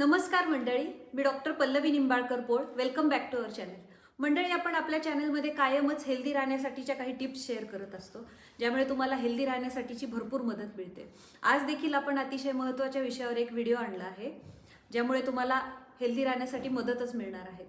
नमस्कार मंडळी मी doctor Pallavi Nimbalkar Pol. Welcome back to our channel मंडळी आपण आपल्या चॅनलमध्ये कायमच हेल्दी राहण्यासाठीच्या काही टिप्स शेअर करत असतो ज्यामुळे तुम्हाला हेल्दी राहण्यासाठीची भरपूर मदत मिळते. आज देखील आपण अतिशय महत्त्वाच्या विषयावर एक व्हिडिओ आणला आहे ज्यामुळे तुम्हाला हेल्दी राहण्यासाठी मदतच मिळणार आहे.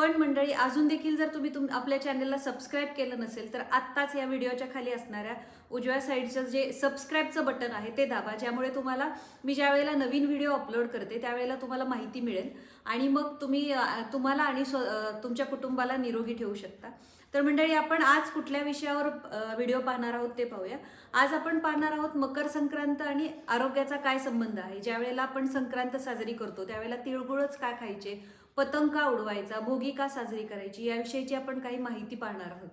पण मंडळी अजून देखील जर तुम्ही तुम आपल्या चॅनलला सबस्क्राईब केलं नसेल तर आत्ताच या व्हिडिओच्या खाली असणाऱ्या उजव्या साईडचं जे सबस्क्राईबचं बटन आहे ते दाबा ज्यामुळे तुम्हाला मी ज्या वेळेला नवीन व्हिडिओ अपलोड करते त्यावेळेला तुम्हाला माहिती मिळेल. आणि मग तुम्ही तुम्हाला आणि स्व तुमच्या कुटुंबाला निरोगी ठेवू शकता. तर मंडळी आपण आज कुठल्या विषयावर व्हिडिओ पाहणार आहोत ते पाहूया. आज आपण पाहणार आहोत मकर संक्रांत आणि आरोग्याचा काय संबंध आहे. ज्या वेळेला आपण संक्रांत साजरी करतो त्यावेळेला तिळगुळच का खायचे? पतंग का उडवायचा भोगी का साजरी करायची याविषयीची आपण काही माहिती पाहणार आहोत.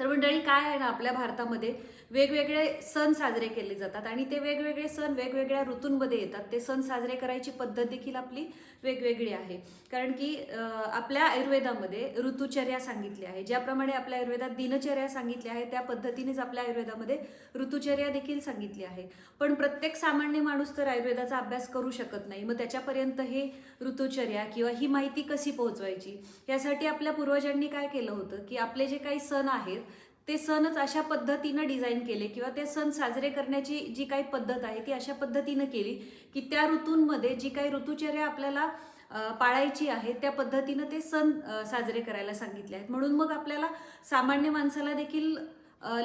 तर मंडळी काय आहे ना आपल्या भारतामध्ये वेगवेगळे सण साजरे केले जातात आणि ते वेगवेगळे सण वेगवेगळ्या ऋतूंमध्ये येतात. ते सण साजरे करायची पद्धत देखील आपली वेगवेगळी आहे. कारण की आपल्या आयुर्वेदामध्ये ऋतुचर्या सांगितली आहे. ज्याप्रमाणे आपल्या आयुर्वेदात दिनचर्या सांगितल्या आहे त्या पद्धतीनेच आपल्या आयुर्वेदामध्ये ऋतुचर्या देखील सांगितली आहे. पण प्रत्येक सामान्य माणूस तर आयुर्वेदाचा अभ्यास करू शकत नाही. मग त्याच्यापर्यंत हे ऋतुचर्या किंवा ही माहिती कशी पोहोचवायची? यासाठी आपल्या पूर्वजांनी काय केलं होतं? की आपले जे काही सण आहेत ते सणच अशा पद्धतीनं डिझाईन केले किंवा ते सण साजरे करण्याची जी काही पद्धत आहे ती अशा पद्धतीनं केली की त्या ऋतूंमध्ये जी काही ऋतुचर्या आपल्याला पाळायची आहे त्या पद्धतीनं ते सण साजरे करायला सांगितले आहेत. म्हणून मग आपल्याला सामान्य माणसाला देखील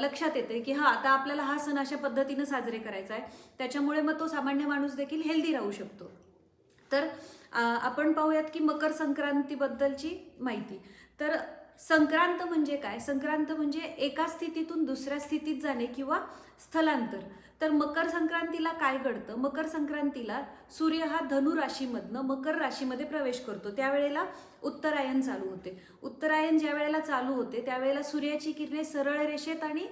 लक्षात येते की हा आता आपल्याला हा सण अशा पद्धतीनं साजरे करायचा आहे. त्याच्यामुळे मग तो सामान्य माणूस देखील हेल्दी राहू शकतो. तर आपण पाहूयात की मकर संक्रांतीबद्दलची माहिती. तर संक्रांत म्हणजे काय? संक्रांत म्हणजे एका स्थितीतून दुसऱ्या स्थितीत जाणे किंवा स्थलांतर. तर मकर संक्रांतीला काय घडतं? मकर संक्रांतीला सूर्य हा धनु राशीमधनं मकर राशीमध्ये प्रवेश करतो. त्यावेळेला उत्तरायण चालू होते. उत्तरायण ज्या वेळेला चालू होते त्यावेळेला सूर्याची किरणे सरळ रेषेत आणि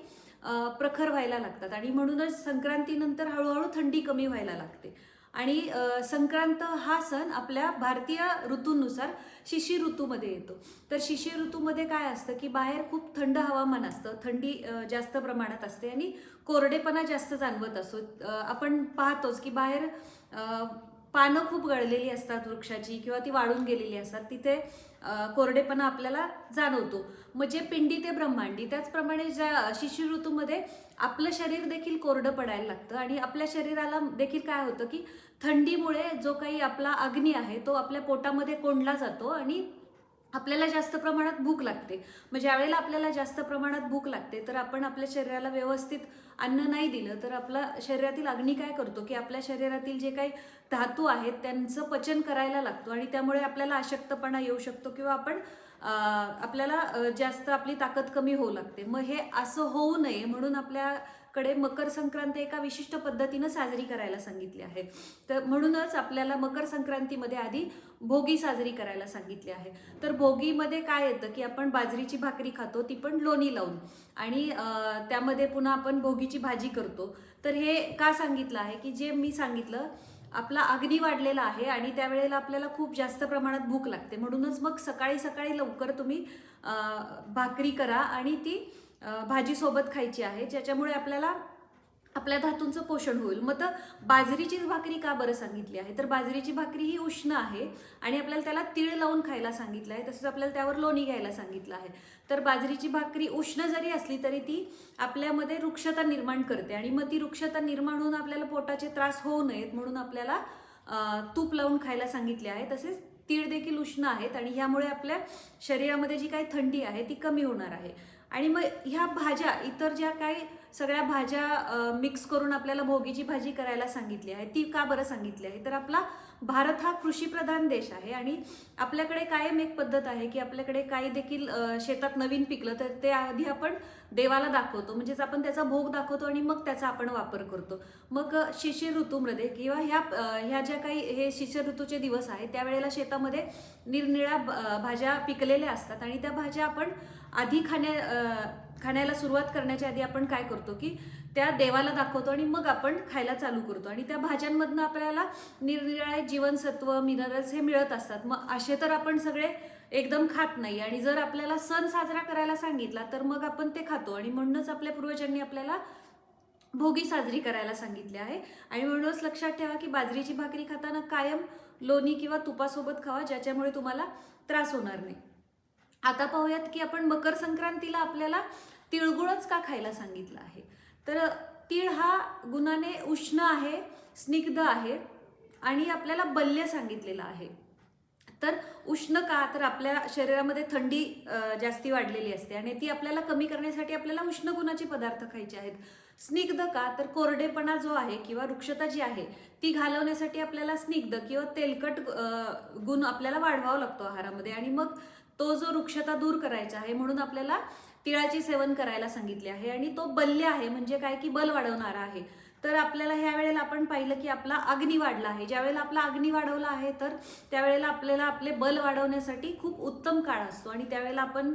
प्रखर व्हायला लागतात. आणि म्हणूनच संक्रांतीनंतर हळूहळू थंडी कमी व्हायला लागते. आणि संक्रांत हा सण आपल्या भारतीय ऋतूंनुसार शिशिर ऋतूमध्ये येतो. तर शिशिर ऋतूमध्ये काय असतं की बाहेर खूप थंड हवामान असतं थंडी जास्त प्रमाणात असते आणि कोरडेपणा जास्त जाणवत असतो. आपण पाहतोच की बाहेर पानं खूप गळलेली असतात वृक्षाची किंवा ती वाळून गेलेली असतात तिथे कोरडेपणा आपल्याला जाणवतो. मग जे पिंडी ते ब्रह्मांडी त्याचप्रमाणे ज्या शिशिर ऋतूमध्ये आपलं शरीर देखील कोरडं पडायला लागतं आणि आपल्या शरीराला देखील काय होतं की थंडीमुळे जो काही आपला अग्नी आहे तो आपल्या पोटामध्ये कोंडला जातो आणि आपल्याला जास्त प्रमाणात भूक लागते. मग ज्यावेळेला आपल्याला जास्त प्रमाणात भूक लागते तर आपण आपल्या शरीराला व्यवस्थित अन्न नाही दिलं तर आपला शरीरातील अग्नी काय करतो? की आपल्या शरीरातील जे काही धातू आहेत त्यांचं पचन करायला लागतो आणि त्यामुळे आपल्याला अशक्तपणा येऊ शकतो किंवा आपण आपल्याला जास्त आपली ताकद कमी होऊ लागते. मग हे असं होऊ नये म्हणून आपल्याकडे मकर संक्रांत एका विशिष्ट पद्धतीनं साजरी करायला सांगितली आहे. तर म्हणूनच आपल्याला मकर संक्रांतीमध्ये आधी भोगी साजरी करायला सांगितली आहे. तर भोगीमध्ये काय येतं की आपण बाजरीची भाकरी खातो ती पण लोणी लावून. आणि त्यामध्ये पुन्हा आपण भोगीची भाजी करतो. तर हे का सांगितलं आहे की जे मी सांगितलं आपला अग्नी वाढलेला आहे आणि त्यावेळेला आपल्याला खूप जास्त प्रमाणात भूक लागते. म्हणूनच मग सकाळी सकाळी लवकर तुम्ही भाकरी करा आणि ती भाजीसोबत खायची आहे ज्याच्यामुळे आपल्याला आपल्या धातूंचं पोषण होईल. मग तर बाजरीचीच भाकरी का बरं सांगितली आहे? तर बाजरीची भाकरी ही उष्ण आहे आणि आपल्याला त्याला तीळ लावून खायला सांगितलं आहे. तसंच आपल्याला त्यावर लोणी घ्यायला सांगितलं आहे. तर बाजरीची भाकरी उष्ण जरी असली तरी ती आपल्यामध्ये वृक्षता निर्माण करते आणि मग ती वृक्षता निर्माण होऊन आपल्याला पोटाचे त्रास होऊ नयेत म्हणून आपल्याला तूप लावून खायला सांगितले आहे. तसेच तीळ देखील उष्ण आहेत आणि ह्यामुळे आपल्या शरीरामध्ये जी काही थंडी आहे ती कमी होणार आहे. आणि मग ह्या भाज्या इतर ज्या काही सगळ्या भाज्या मिक्स करून आपल्याला भोगीची भाजी करायला सांगितली आहे. ती का बरं सांगितली आहे? तर आपला भारत हा कृषीप्रधान देश आहे आणि आपल्याकडे कायम एक पद्धत आहे की आपल्याकडे काही देखील शेतात नवीन पिकलं तर ते आधी आपण देवाला दाखवतो. म्हणजेच आपण त्याचा भोग दाखवतो आणि मग त्याचा आपण वापर करतो. मग शिशिर ऋतूमध्ये किंवा ह्या ह्या ज्या काही हे शिशिर ऋतूचे दिवस आहेत त्यावेळेला शेतामध्ये निरनिळ्या भाज्या पिकलेल्या असतात आणि त्या भाज्या आपण आधी खाण्या खाण्याला सुरुवात करण्याच्या आधी आपण काय करतो की त्या देवाला दाखवतो आणि मग आपण खायला चालू करतो. आणि त्या भाज्यांमधनं आपल्याला निरनिराळे जीवनसत्व मिनरल्स हे मिळत असतात. मग असे तर आपण सगळे एकदम खात नाही. आणि जर आपल्याला सण साजरा करायला सांगितला तर मग आपण ते खातो. आणि म्हणूनच आपल्या पूर्वजांनी आपल्याला भोगी साजरी करायला सांगितली आहे. आणि म्हणूनच लक्षात ठेवा की बाजरीची भाकरी खाताना कायम लोणी किंवा तुपासोबत खावा ज्याच्यामुळे तुम्हाला त्रास होणार नाही. आता पाहूयात की आपण मकर संक्रांतीला आपल्याला तिळगुळच का खायला सांगितलं आहे? तर तीळ हा गुणाने उष्ण आहे स्निग्ध आहे आणि आपल्याला बल्य सांगितलेलं आहे. तर उष्ण का तर आपल्या शरीरामध्ये थंडी जास्ती वाढलेली असते आणि ती आपल्याला कमी करण्यासाठी आपल्याला उष्ण गुणाचे पदार्थ खायचे आहेत. स्निग्ध का तर कोरडेपणा जो आहे किंवा वृक्षता जी आहे ती घालवण्यासाठी आपल्याला स्निग्ध किंवा तेलकट गुण आपल्याला वाढवावा लागतो आहारामध्ये आणि मग तो जो वृक्षता दूर करायचा आहे म्हणून आपल्याला तिळाचे सेवन करायला सांगितले आहे. आणि तो बल्य आहे म्हणजे काय की बल वाढवणारा आहे. तर आपल्याला ह्या वेळेला आपण पाहिलं की आपला अग्नी वाढला आहे. ज्या वेळेला आपला अग्नी वाढवला आहे तर त्यावेळेला आपल्याला आपले बल वाढवण्यासाठी खूप उत्तम काळ असतो. आणि त्यावेळेला आपण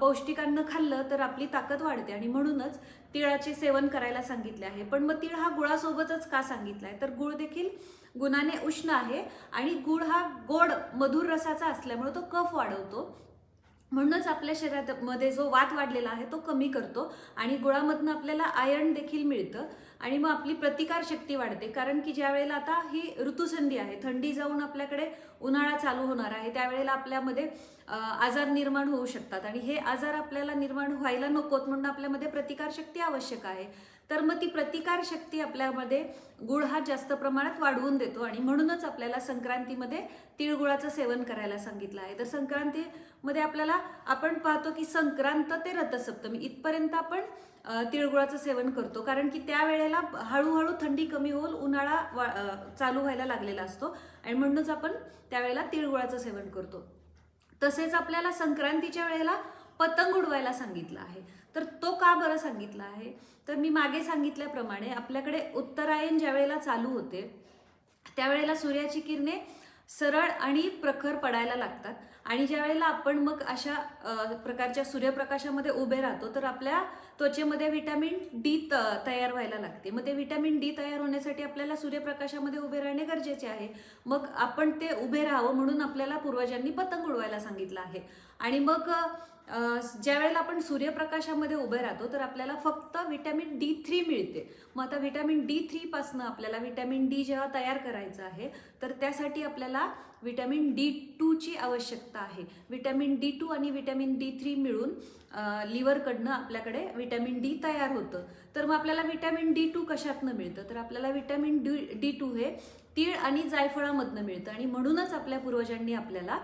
पौष्टिक अन्न खाल्लं तर आपली ताकद वाढते आणि म्हणूनच तिळाचे सेवन करायला सांगितले आहे. पण मग तीळ हा गुळासोबतच का सांगितला आहे तर गुळ देखील गुणाने उष्ण आहे आणि गुळ हा गोड मधुर रसाचा असल्यामुळे तो कफ वाढवतो. म्हणूनच आपल्या शरीरामध्ये जो वात वाढलेला आहे तो कमी करतो आणि गुळामधनं आपल्याला आयर्न देखील मिळतं आणि मग आपली प्रतिकार शक्ती वाढते. कारण की ज्या वेळेला आता ही ऋतुसंधी आहे थंडी जाऊन आपल्याकडे उन्हाळा चालू होणार आहे त्यावेळेला आपल्यामध्ये आजार निर्माण होऊ शकतात. आणि हे आजार आपल्याला निर्माण व्हायला नकोत म्हणून आपल्यामध्ये प्रतिकार शक्ती आवश्यक आहे. तर मग ती प्रतिकार शक्ती आपल्यामध्ये गुळ हा जास्त प्रमाणात वाढवून देतो आणि म्हणूनच आपल्याला संक्रांतीमध्ये तिळगुळाचं सेवन करायला सांगितलं आहे. तर संक्रांतीमध्ये आपल्याला आपण पाहतो की संक्रांत ते रथसप्तमी इथपर्यंत आपण तिळगुळाचं सेवन करतो. कारण की त्यावेळेला हळूहळू थंडी कमी होऊन उन्हाळा वा- चालू व्हायला लागलेला असतो. आणि म्हणूनच आपण त्यावेळेला तिळगुळाचं सेवन करतो. तसेच आपल्याला संक्रांतीच्या वेळेला पतंग उडवायला सांगितलं आहे. तर तो का बरं सांगितला आहे? तर मी मागे सांगितल्याप्रमाणे आपल्याकडे उत्तरायण ज्या वेळेला चालू होते त्यावेळेला सूर्याची किरणे सरळ आणि प्रखर पडायला लागतात. आणि ज्या वेळेला आपण मग अशा प्रकारच्या सूर्यप्रकाशामध्ये उभे राहतो तर आपल्या त्वचेमध्ये व्हिटॅमिन डी त तयार व्हायला लागते. मग ते व्हिटॅमिन डी तयार होण्यासाठी आपल्याला सूर्यप्रकाशामध्ये उभे राहणे गरजेचे आहे. मग आपण ते उभे राहावं म्हणून आपल्याला पूर्वजांनी पतंग उडवायला सांगितलं आहे. आणि मग ज्या वेळेला आपण सूर्यप्रकाशामध्ये उभे राहतो तर आपल्याला फक्त व्हिटॅमिन डी थ्री मिळते. मग आता व्हिटॅमिन डी थ्रीपासनं आपल्याला व्हिटॅमिन डी जेव्हा तयार करायचं आहे तर त्यासाठी आपल्याला व्हिटॅमिन डी टूची आवश्यकता आहे. व्हिटॅमिन डी टू आणि व्हिटॅमिन डी थ्री मिळून लिव्हरकडनं आपल्याकडे व्हिटॅमिन डी तयार होतं. तर मग आपल्याला व्हिटॅमिन डी टू कशातनं मिळतं? तर आपल्याला व्हिटॅमिन डी डी टू हे तीळ आणि जायफळामधनं मिळतं. आणि म्हणूनच आपल्या पूर्वजांनी आपल्याला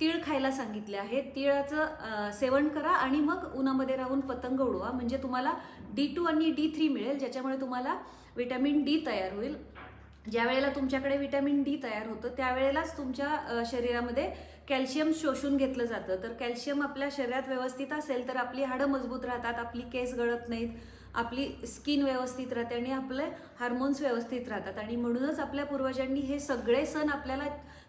तीळ खायला सांगितले आहे. तिळाचं सेवन करा आणि मग उन्हामध्ये राहून पतंग उडवा. म्हणजे तुम्हाला डी टू आणि डी थ्री मिळेल ज्याच्यामुळे तुम्हाला विटॅमिन डी तयार होईल. ज्या वेळेला तुमच्याकडे विटॅमिन डी तयार होतं त्यावेळेलाच तुमच्या शरीरामध्ये कॅल्शियम शोषून घेतलं जातं. तर कॅल्शियम आपल्या शरीरात व्यवस्थित असेल तर आपली हाडं मजबूत राहतात आपली केस गळत नाहीत आपली स्किन व्यवस्थित राहते आणि आपले हार्मोन्स व्यवस्थित राहतात. आणि म्हणूनच आपल्या पूर्वजांनी हे सगळे सण आपल्याला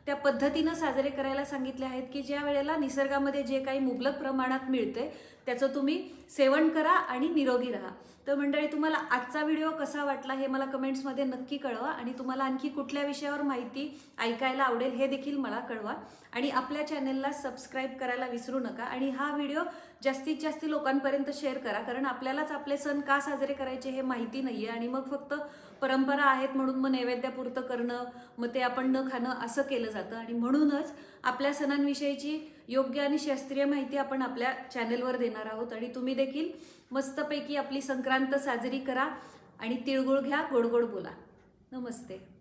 त्या पद्धतीनं साजरे करायला सांगितले आहेत की ज्या वेळेला निसर्गामध्ये जे काही मुबलक प्रमाणात मिळते त्याचं तुम्ही सेवन करा आणि निरोगी राहा. तर मंडळी तुम्हाला आजचा व्हिडिओ कसा वाटला हे मला कमेंट्समध्ये नक्की कळवा आणि तुम्हाला आणखी कुठल्या विषयावर माहिती ऐकायला आवडेल हे देखील मला कळवा. आणि आपल्या चॅनेलला सबस्क्राईब करायला विसरू नका आणि हा व्हिडिओ जास्तीत जास्त लोकांपर्यंत शेअर करा कारण आपल्यालाच आपले सण का साजरे करायचे हे माहिती नाही आहे आणि मग फक्त परंपरा आहेत म्हणून मग नैवेद्यापुरतं करणं मग ते आपण न खाणं असं केलं जातं. आणि म्हणूनच आपल्या सणांविषयीची योग्य आणि शास्त्रीय माहिती आपण आपल्या चॅनेलवर देणार आहोत. आणि तुम्ही देखील मस्तपैकी आपली संक्रांत साजरी करा आणि तिळगुळ घ्या गोड गोड बोला. नमस्ते.